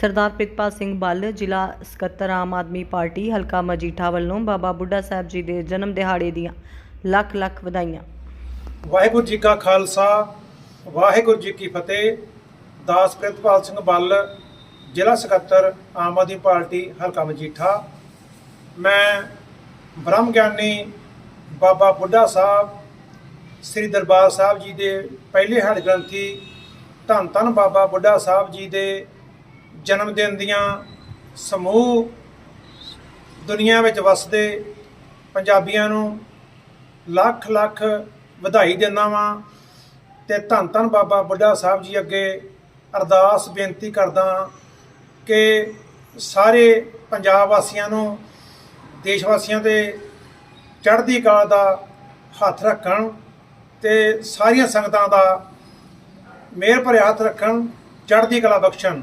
ਸਰਦਾਰ ਪ੍ਰਿਤਪਾਲ ਸਿੰਘ ਬੱਲ, ਜ਼ਿਲ੍ਹਾ ਸਕੱਤਰ ਆਮ ਆਦਮੀ ਪਾਰਟੀ, ਹਲਕਾ ਮਜੀਠਾ ਵੱਲੋਂ ਬਾਬਾ ਬੁੱਢਾ ਸਾਹਿਬ ਜੀ ਦੇ ਜਨਮ ਦਿਹਾੜੇ ਦੀਆਂ ਲੱਖ ਲੱਖ ਵਧਾਈਆਂ। ਵਾਹਿਗੁਰੂ ਜੀ ਕਾ ਖਾਲਸਾ, ਵਾਹਿਗੁਰੂ ਜੀ ਕੀ ਫਤਿਹ। ਦਾਸ ਪ੍ਰਿਤਪਾਲ ਸਿੰਘ ਬੱਲ, ਜ਼ਿਲ੍ਹਾ ਸਕੱਤਰ ਆਮ ਆਦਮੀ ਪਾਰਟੀ, ਹਲਕਾ ਮਜੀਠਾ। ਮੈਂ ਬ੍ਰਹਮ ਗਿਆਨੀ ਬਾਬਾ ਬੁੱਢਾ ਸਾਹਿਬ, ਸ੍ਰੀ ਦਰਬਾਰ ਸਾਹਿਬ ਜੀ ਦੇ ਪਹਿਲੇ ਹੜ ਗ੍ਰੰਥੀ ਧੰਨ ਧੰਨ ਬਾਬਾ ਬੁੱਢਾ ਸਾਹਿਬ ਜੀ ਦੇ ਜਨਮ ਦਿਨ ਦੀਆਂ ਸਮੂਹ ਦੁਨੀਆ ਵਿੱਚ ਵਸਦੇ ਪੰਜਾਬੀਆਂ ਨੂੰ ਲੱਖ ਲੱਖ ਵਧਾਈ ਦਿੰਦਾ ਵਾਂ ਤੇ ਧੰਨ ਧੰਨ ਬਾਬਾ ਬੁੱਢਾ ਸਾਹਿਬ ਜੀ ਅੱਗੇ ਅਰਦਾਸ ਬੇਨਤੀ ਕਰਦਾ ਕਿ ਸਾਰੇ ਪੰਜਾਬ ਵਾਸੀਆਂ ਨੂੰ, ਦੇਸ਼ ਵਾਸੀਆਂ ਦੇ ਚੜ੍ਹਦੀ ਕਲਾ ਦਾ ਹੱਥ ਰੱਖਣ ਤੇ ਸਾਰੀਆਂ ਸੰਗਤਾਂ ਦਾ ਮਿਹਰ ਭਰੇ ਹੱਥ ਰੱਖਣ, ਚੜ੍ਹਦੀ ਕਲਾ ਬਖਸ਼ਣ।